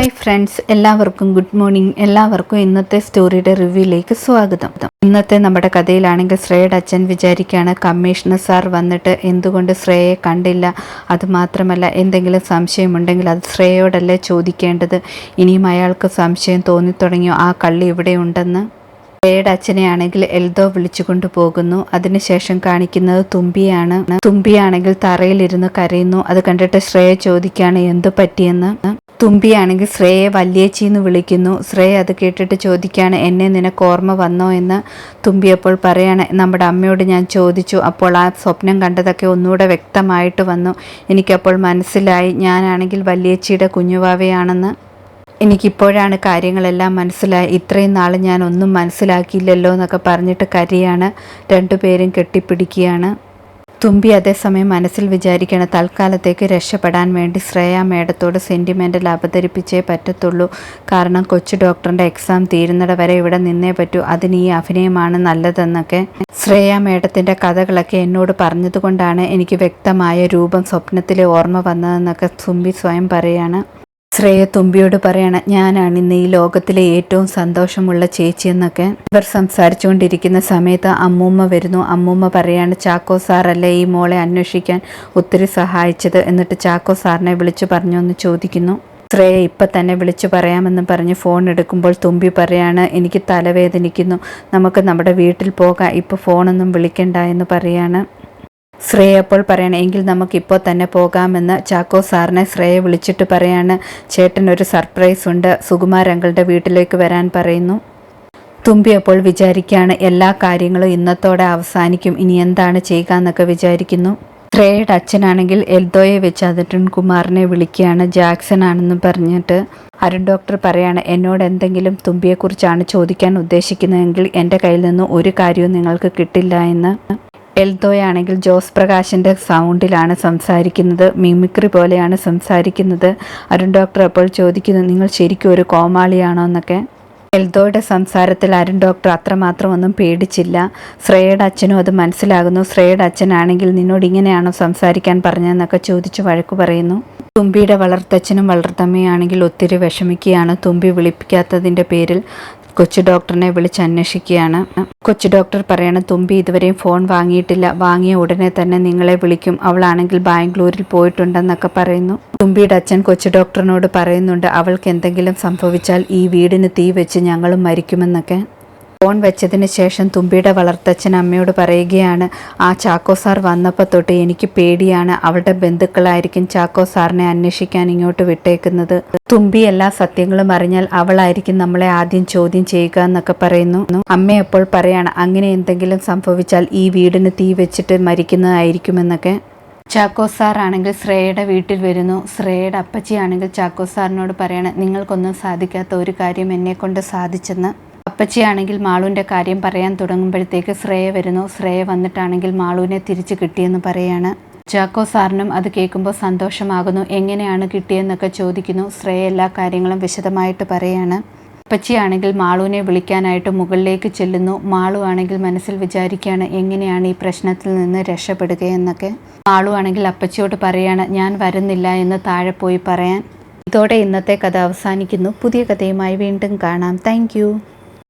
Hi friends എല്ലാവർക്കും good morning എല്ലാവർക്കും ഇന്നത്തെ സ്റ്റോറിയുടെ റിവ്യൂയിലേക്ക് സ്വാഗതം. ഇന്നത്തെ നമ്മുടെ കഥയിലാണെങ്കിൽ ശ്രേയുടെ അച്ഛൻ വിചാരിക്കുകയാണ് കമ്മീഷണർ സാർ വന്നിട്ട് എന്തുകൊണ്ട് ശ്രേയയെ കണ്ടില്ല? അതുമാത്രമല്ല എന്തെങ്കിലും സംശയമുണ്ടെങ്കിൽ അത് ശ്രേയോടല്ലേ ചോദിക്കേണ്ടത്? ഇനിയും അയാൾക്ക് സംശയം തോന്നിത്തുടങ്ങിയോ? ആ കള്ളി ഇവിടെ ഉണ്ടെന്ന് ശ്രേയുടെ അച്ഛനെയാണെങ്കിൽ എൽദോ വിളിച്ചുകൊണ്ട് പോകുന്നു. അതിനുശേഷം കാണിക്കുന്നത് തുമ്പിയാണ്. തുമ്പിയാണെങ്കിൽ തറയിലിരുന്ന് കരയുന്നു. അത് കണ്ടിട്ട് ശ്രേയ ചോദിക്കുകയാണ് എന്തു പറ്റിയെന്ന്? തുമ്പിയാണെങ്കിൽ ശ്രേയെ വല്യേച്ചി എന്ന് വിളിക്കുന്നു. ശ്രേയ അത് കേട്ടിട്ട് ചോദിക്കുകയാണ് എന്നെ നിനക്ക് ഓർമ്മ വന്നോ? എന്ന് തുമ്പി അപ്പോൾ പറയാണ് നമ്മുടെ അമ്മയോട് ഞാൻ ചോദിച്ചു അപ്പോൾ ആ സ്വപ്നം കണ്ടതൊക്കെ ഒന്നുകൂടെ വ്യക്തമായിട്ട് വന്നു. എനിക്കപ്പോൾ മനസ്സിലായി ഞാനാണെങ്കിൽ വല്യേച്ചിയുടെ കുഞ്ഞുവാവയാണെന്ന്. എനിക്കിപ്പോഴാണ് കാര്യങ്ങളെല്ലാം മനസ്സിലായി. ഇത്രയും നാൾ ഞാൻ ഒന്നും മനസ്സിലാക്കിയില്ലല്ലോ എന്നൊക്കെ പറഞ്ഞിട്ട് കരിയാണ്. രണ്ടുപേരും കെട്ടിപ്പിടിക്കുകയാണ്. തുമ്പി അതേസമയം മനസ്സിൽ വിചാരിക്കണം തൽക്കാലത്തേക്ക് രക്ഷപ്പെടാൻ വേണ്ടി ശ്രേയ മേഡത്തോട് സെന്റിമെന്റൽ അവതരിപ്പിച്ചേ പറ്റത്തുള്ളൂ. കാരണം കൊച്ചു ഡോക്ടറിന്റെ എക്സാം തീരുന്നിട വരെ ഇവിടെ നിന്നേ പറ്റൂ. അതിന് ഈ അഭിനയമാണ് നല്ലതെന്നൊക്കെ ശ്രേയ മേഡത്തിന്റെ കഥകളൊക്കെ എന്നോട് പറഞ്ഞതുകൊണ്ടാണ് എനിക്ക് വ്യക്തമായ രൂപം സ്വപ്നത്തിലെ ഓർമ്മ വന്നതെന്നൊക്കെ തുമ്പി സ്വയം പറയാണ്. ശ്രേയ തുമ്പിയോട് പറയണ ഞാനാണ് ഇന്ന് ഈ ലോകത്തിലെ ഏറ്റവും സന്തോഷമുള്ള ചേച്ചി എന്നൊക്കെ. ഇവർ സംസാരിച്ചുകൊണ്ടിരിക്കുന്ന സമയത്ത് അമ്മൂമ്മ വരുന്നു. അമ്മൂമ്മ പറയാണ് ചാക്കോ സാറല്ലേ ഈ മോളെ അന്വേഷിക്കാൻ ഒത്തിരി സഹായിച്ചത്? എന്നിട്ട് ചാക്കോ സാറിനെ വിളിച്ചു പറഞ്ഞു എന്ന് ചോദിക്കുന്നു. ശ്രേയ ഇപ്പം തന്നെ വിളിച്ചു പറയാമെന്ന് പറഞ്ഞ് ഫോൺ എടുക്കുമ്പോൾ തുമ്പി പറയാണ് എനിക്ക് തലവേദനിക്കുന്നു. നമുക്ക് നമ്മുടെ വീട്ടിൽ പോകാം. ഇപ്പോൾ ഫോണൊന്നും വിളിക്കണ്ട എന്ന് പറയാണ്. ശ്രേയ അപ്പോൾ പറയണം എങ്കിൽ നമുക്കിപ്പോൾ തന്നെ പോകാമെന്ന് ചാക്കോ സാറിനെ ശ്രേയ വിളിച്ചിട്ട് പറയാണ് ചേട്ടൻ ഒരു സർപ്രൈസ് ഉണ്ട് സുകുമാർ അങ്കിളുടെ വീട്ടിലേക്ക് വരാൻ പറയുന്നു. തുമ്പി അപ്പോൾ വിചാരിക്കുകയാണ് എല്ലാ കാര്യങ്ങളും ഇന്നത്തോടെ അവസാനിക്കും ഇനി എന്താണ് ചെയ്യുക എന്നൊക്കെ വിചാരിക്കുന്നു. ശ്രേയയുടെ അച്ഛനാണെങ്കിൽ എൽദോയെ വെച്ച് അതിട്ടൻ കുമാറിനെ വിളിക്കുകയാണ് ജാക്സൺ ആണെന്ന് പറഞ്ഞിട്ട് അരുൺ ഡോക്ടർ പറയാണ് എന്നോട് എന്തെങ്കിലും തുമ്പിയെക്കുറിച്ചാണ് ചോദിക്കാൻ ഉദ്ദേശിക്കുന്നതെങ്കിൽ എന്റെ കയ്യിൽ നിന്ന് ഒരു കാര്യവും നിങ്ങൾക്ക് കിട്ടില്ല എന്ന്. എൽദോയാണെങ്കിൽ ജോസ് പ്രകാശിന്റെ സൗണ്ടിലാണ് സംസാരിക്കുന്നത് മിമിക്രി പോലെയാണ് സംസാരിക്കുന്നത്. അരുൺ ഡോക്ടർ അപ്പോൾ ചോദിക്കുന്നു നിങ്ങൾ ശരിക്കും ഒരു കോമാളിയാണോ? എന്നൊക്കെ. എൽദോയുടെ സംസാരത്തിൽ അരുൺ ഡോക്ടർ അത്രമാത്രം ഒന്നും പേടിച്ചില്ല. ശ്രേയയുടെ അച്ഛനും അത് മനസ്സിലാകുന്നു. ശ്രേയയുടെ അച്ഛനാണെങ്കിൽ നിന്നോട് ഇങ്ങനെയാണോ സംസാരിക്കാൻ പറഞ്ഞതെന്നൊക്കെ ചോദിച്ച് വഴക്കു പറയുന്നു. തുമ്പിയുടെ വളർത്തച്ഛനും വളർത്തമ്മയാണെങ്കിൽ ഒത്തിരി വിഷമിക്കുകയാണ്. തുമ്പി വിളിപ്പിക്കാത്തതിന്റെ പേരിൽ കൊച്ചു ഡോക്ടറിനെ വിളിച്ച് അന്വേഷിക്കുകയാണ്. കൊച്ചു ഡോക്ടർ പറയണം തുമ്പി ഇതുവരെയും ഫോൺ വാങ്ങിയിട്ടില്ല. വാങ്ങിയ ഉടനെ തന്നെ നിങ്ങളെ വിളിക്കും. അവളാണെങ്കിൽ ബാംഗ്ലൂരിൽ പോയിട്ടുണ്ടെന്നൊക്കെ പറയുന്നു. തുമ്പിയുടെ അച്ഛൻ കൊച്ചു ഡോക്ടറിനോട് പറയുന്നുണ്ട് അവൾക്ക് എന്തെങ്കിലും സംഭവിച്ചാൽ ഈ വീടിന് തീ വെച്ച് ഞങ്ങളും മരിക്കുമെന്നൊക്കെ. ഫോൺ വെച്ചതിന് ശേഷം തുമ്പിയുടെ വളർത്തച്ഛൻ അമ്മയോട് പറയുകയാണ് ആ ചാക്കോ സാർ വന്നപ്പോൾ തൊട്ട് എനിക്ക് പേടിയാണ് അവളുടെ ബന്ധുക്കളായിരിക്കും ചാക്കോ സാറിനെ അന്വേഷിക്കാൻ ഇങ്ങോട്ട് വിട്ടേക്കുന്നത്. തുമ്പി എല്ലാ സത്യങ്ങളും അറിഞ്ഞാൽ അവളായിരിക്കും നമ്മളെ ആദ്യം ചോദ്യം ചെയ്യുക എന്നൊക്കെ പറയുന്നു. അമ്മ എപ്പോൾ പറയാണ് അങ്ങനെ എന്തെങ്കിലും സംഭവിച്ചാൽ ഈ വീടിന് തീ വെച്ചിട്ട് മരിക്കുന്നതായിരിക്കുമെന്നൊക്കെ. ചാക്കോ സാർ ആണെങ്കിൽ ശ്രേയയുടെ വീട്ടിൽ വരുന്നു. ശ്രേയയുടെ അപ്പച്ചിയാണെങ്കിൽ ചാക്കോ സാറിനോട് പറയണം നിങ്ങൾക്കൊന്നും സാധിക്കാത്ത ഒരു കാര്യം എന്നെ കൊണ്ട് സാധിച്ചെന്ന്. അപ്പച്ചിയാണെങ്കിൽ മാളുവിന്റെ കാര്യം പറയാൻ തുടങ്ങുമ്പോഴത്തേക്ക് ശ്രേയ വരുന്നു. ശ്രേയ വന്നിട്ടാണെങ്കിൽ മാളുവിനെ തിരിച്ച് കിട്ടിയെന്ന് പറയാണ്. ചാക്കോ സാറിനും അത് കേൾക്കുമ്പോൾ സന്തോഷമാകുന്നു. എങ്ങനെയാണ് കിട്ടിയെന്നൊക്കെ ചോദിക്കുന്നു. ശ്രേയ എല്ലാ കാര്യങ്ങളും വിശദമായിട്ട് പറയാണ്. അപ്പച്ചിയാണെങ്കിൽ മാളുവിനെ വിളിക്കാനായിട്ട് മുകളിലേക്ക് ചെല്ലുന്നു. മാളു ആണെങ്കിൽ മനസ്സിൽ വിചാരിക്കുകയാണ് എങ്ങനെയാണ് ഈ പ്രശ്നത്തിൽ നിന്ന് രക്ഷപ്പെടുകയെന്നൊക്കെ? മാളു ആണെങ്കിൽ അപ്പച്ചിയോട് പറയാണ് ഞാൻ വരുന്നില്ല എന്ന് താഴെ പോയി പറയാൻ. ഇതോടെ ഇന്നത്തെ കഥ അവസാനിക്കുന്നു. പുതിയ കഥയുമായി വീണ്ടും കാണാം. താങ്ക്